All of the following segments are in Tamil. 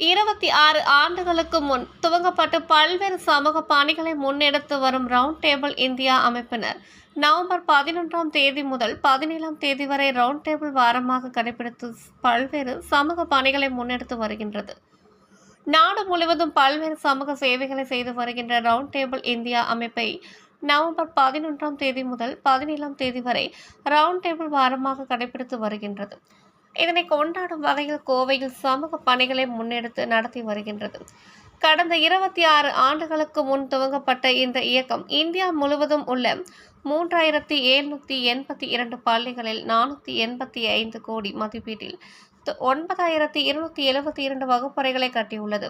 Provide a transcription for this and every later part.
இருபத்தி ஆறு ஆண்டுகளுக்கு முன் துவங்கப்பட்டு பல்வேறு சமூக பணிகளை முன்னெடுத்து வரும் ரவுண்ட் டேபிள் இந்தியா அமைப்பினர். நவம்பர் பதினொன்றாம் தேதி முதல் பதினேழாம் தேதி வரை ரவுண்ட் டேபிள் வாரமாக கடைபிடித்து பல்வேறு சமூக பணிகளை முன்னெடுத்து வருகின்றது. நாடு முழுவதும் பல்வேறு சமூக சேவைகளை செய்து வருகின்ற ரவுண்ட் டேபிள் இந்தியா அமைப்பை நவம்பர் பதினொன்றாம் தேதி முதல் பதினேழாம் தேதி வரை ரவுண்ட் டேபிள் வாரமாக கடைபிடித்து வருகின்றது. இதனை கொண்டாடும் வகையில் கோவையில் சமூக பணிகளை முன்னெடுத்து நடத்தி வருகின்றது. கடந்த இருபத்தி ஆறு ஆண்டுகளுக்கு முன் துவங்கப்பட்ட இந்த இயக்கம் இந்தியா முழுவதும் உள்ள மூன்றாயிரத்தி எழுநூற்றி எண்பத்தி இரண்டு பள்ளிகளில் நானூற்றி எண்பத்தி ஐந்து கோடி மதிப்பீட்டில் ஒன்பதாயிரத்தி இருநூத்தி எழுபத்தி இரண்டு வகுப்பறைகளை கட்டியுள்ளது.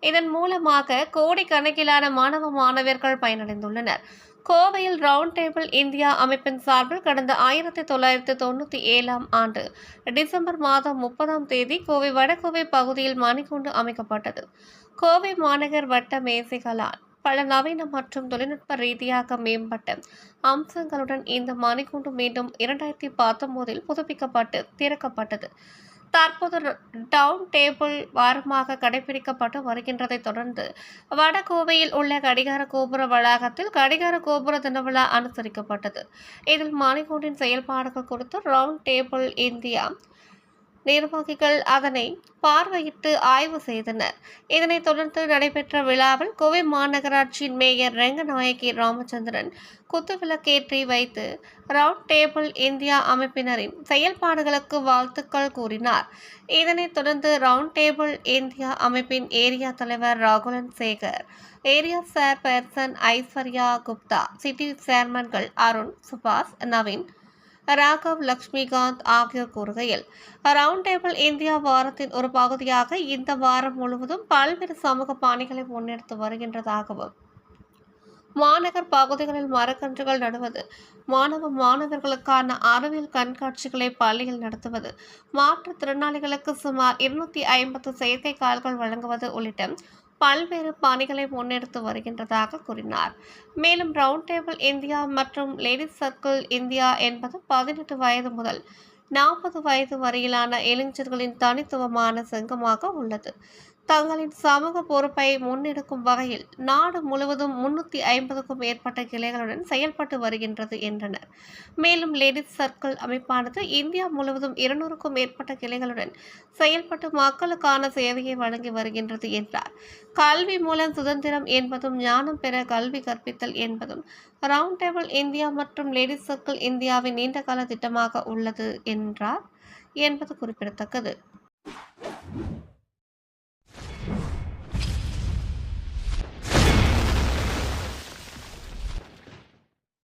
இதன் மூலமாக கோடிக்கணக்கிலான மாணவ மாணவியர்கள் பயனடைந்துள்ளனர். கோவையில் ரவுண்ட் டேபிள் இந்தியா அமைப்பின் சார்பில் கடந்த ஆயிரத்தி தொள்ளாயிரத்தி தொண்ணூற்றி ஏழாம் ஆண்டு டிசம்பர் மாதம் முப்பதாம் தேதி கோவை வடகோவை பகுதியில் மணிக்கூண்டு அமைக்கப்பட்டது. கோவை மாநகர் வட்ட மேசைகளால் பல நவீன மற்றும் தொழில்நுட்ப ரீதியாக மேம்பட்ட அம்சங்களுடன் இந்த மணிக்கூண்டு மீண்டும் இரண்டாயிரத்தி பத்தொன்பதில் புதுப்பிக்கப்பட்டு திறக்கப்பட்டது. தற்போது டவுன் டேபிள் வாரமாக கடைபிடிக்கப்பட்டு வருகின்றதை தொடர்ந்து வடகோவையில் உள்ள கடிகார கோபுர வளாகத்தில் கடிகார கோபுர தின விழா அனுசரிக்கப்பட்டது. இதில் மணிக்கூண்டின் செயல்பாடுகள் குறித்து ரவுண்ட் டேபிள் இந்தியா நிர்வாகிகள் அதனை பார்வையிட்டு ஆய்வு செய்தனர். இதனைத் தொடர்ந்து நடைபெற்ற விழாவில் கோவை மாநகராட்சியின் மேயர் ரெங்கநாயகி ராமச்சந்திரன் குத்துவிளக்கேற்றி வைத்து ரவுண்ட் டேபிள் இந்தியா அமைப்பினரின் செயல்பாடுகளுக்கு வாழ்த்துக்கள் கூறினார். இதனைத் தொடர்ந்து ரவுண்ட் டேபிள் இந்தியா அமைப்பின் ஏரியா தலைவர் Rahulan Sekar area chairperson Aishwarya Gupta city சேர்மன்கள் Arun சுபாஷ் நவீன் ராகவ் லக்ஷ்மிகாந்த் ஆகியோர் கூறுகையில் ரவுண்ட் டேபிள் இந்தியா வாரத்தின் ஒரு பகுதியாக இந்த வாரம் முழுவதும் பல்வேறு சமூக பாணிகளை முன்னெடுத்து வருகின்றதாகவும் மாநகர் பகுதிகளில் மரக்கன்றுகள் நடுவது மாணவ மாணவர்களுக்கான அறிவியல் கண்காட்சிகளை பள்ளியில் நடத்துவது மாற்றுத்திறனாளிகளுக்கு சுமார் இருநூத்தி ஐம்பது செயற்கை கால்கள் வழங்குவது உள்ளிட்ட பல்வேறு பணிகளை முன்னெடுத்து வருகின்றதாக கூறினார். மேலும் ரவுண்ட் டேபிள் இந்தியா மற்றும் லேடிஸ் சர்க்கிள் இந்தியா என்பது பதினெட்டு வயது முதல் நாற்பது வயது வரையிலான இளைஞர்களின் தனித்துவமான சங்கமாக உள்ளது. தங்களின் சமூக பொறுப்பை முன்னெடுக்கும் வகையில் நாடு முழுவதும் முன்னூற்றி ஐம்பதுக்கும் மேற்பட்ட கிளைகளுடன் செயல்பட்டு வருகின்றது என்றனர். மேலும் லேடிஸ் சர்க்கிள் அமைப்பானது இந்தியா முழுவதும் இருநூறுக்கும் மேற்பட்ட கிளைகளுடன் செயல்பட்டு மக்களுக்கான சேவையை வழங்கி வருகின்றது என்றார். கல்வி மூலம் சுதந்திரம் என்பதும் ஞானம் பெற கல்வி கற்பித்தல் என்பதும் ரவுண்ட் டேபிள் இந்தியா மற்றும் லேடிஸ் சர்க்கிள் இந்தியாவின் நீண்டகால திட்டமாக உள்ளது என்றார் என்பது குறிப்பிடத்தக்கது.